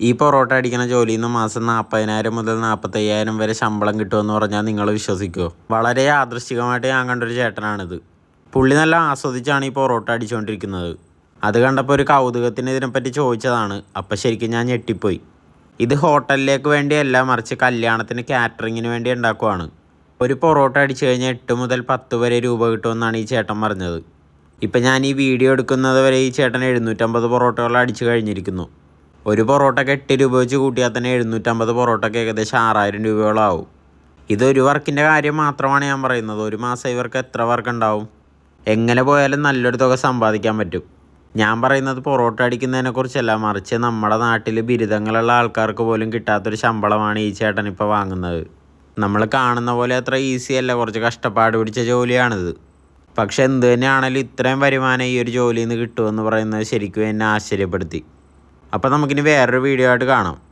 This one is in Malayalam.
ഈ പൊറോട്ട അടിക്കുന്ന ജോലിയിൽ നിന്ന് മാസം നാൽപ്പതിനായിരം മുതൽ നാൽപ്പത്തയ്യായിരം വരെ ശമ്പളം കിട്ടുമെന്ന് പറഞ്ഞാൽ നിങ്ങൾ വിശ്വസിക്കുമോ വളരെ യാദൃശ്ചികമായിട്ട് ഞാൻ കണ്ടൊരു ചേട്ടനാണിത്. പുള്ളി നല്ല ആസ്വദിച്ചാണ് ഈ പൊറോട്ട അടിച്ചുകൊണ്ടിരിക്കുന്നത് അത് കണ്ടപ്പോൾ ഒരു കൗതുകത്തിന് ഇതിനെപ്പറ്റി ചോദിച്ചതാണ്. അപ്പം ശരിക്കും ഞാൻ ഞെട്ടിപ്പോയി. ഇത് ഹോട്ടലിലേക്ക് വേണ്ടിയല്ല മറിച്ച് കല്യാണത്തിന് കാറ്ററിങ്ങിന് വേണ്ടി ഉണ്ടാക്കുവാണ്. ഒരു പൊറോട്ട അടിച്ചു കഴിഞ്ഞാൽ എട്ട് മുതൽ പത്ത് വരെ രൂപ കിട്ടുമെന്നാണ് ഈ ചേട്ടൻ പറഞ്ഞത്. ഇപ്പം ഞാൻ ഈ വീഡിയോ എടുക്കുന്നത് വരെ ഈ ചേട്ടൻ എഴുന്നൂറ്റമ്പത് പൊറോട്ടകൾ അടിച്ചു കഴിഞ്ഞിരിക്കുന്നു. ഒരു പൊറോട്ടയ്ക്ക് എട്ട് രൂപ വെച്ച് കൂട്ടിയാൽ തന്നെ എഴുന്നൂറ്റമ്പത് പൊറോട്ടയ്ക്ക് ഏകദേശം ആറായിരം രൂപയോളാവും. ഇതൊരു വർക്കിന്റെ കാര്യം മാത്രമാണ് ഞാൻ പറയുന്നത്. ഒരു മാസം ഇവർക്ക് എത്ര വർക്ക് ഉണ്ടാവും? എങ്ങനെ പോയാലും നല്ലൊരു തുക സമ്പാദിക്കാൻ പറ്റും. ഞാൻ പറയുന്നത് പൊറോട്ട അടിക്കുന്നതിനെക്കുറിച്ചല്ല മറിച്ച് നമ്മുടെ നാട്ടിൽ ബിരുദങ്ങളുള്ള ആൾക്കാർക്ക് പോലും കിട്ടാത്തൊരു ശമ്പളമാണ് ഈ ചേട്ടൻ ഇപ്പോൾ വാങ്ങുന്നത്. നമ്മൾ കാണുന്ന പോലെ അത്ര ഈസി അല്ല. കുറച്ച് കഷ്ടപ്പാട് പിടിച്ച ജോലിയാണിത്. പക്ഷെ എന്ത് തന്നെയാണെങ്കിലും ഇത്രയും വരുമാനം ഈ ഒരു ജോലിയിൽ നിന്ന് കിട്ടുമെന്ന് പറയുന്നത് ശരിക്കും എന്നെ ആശ്ചര്യപ്പെടുത്തി. അപ്പോൾ നമുക്കിനി വേറൊരു വീഡിയോ ആയിട്ട് കാണാം.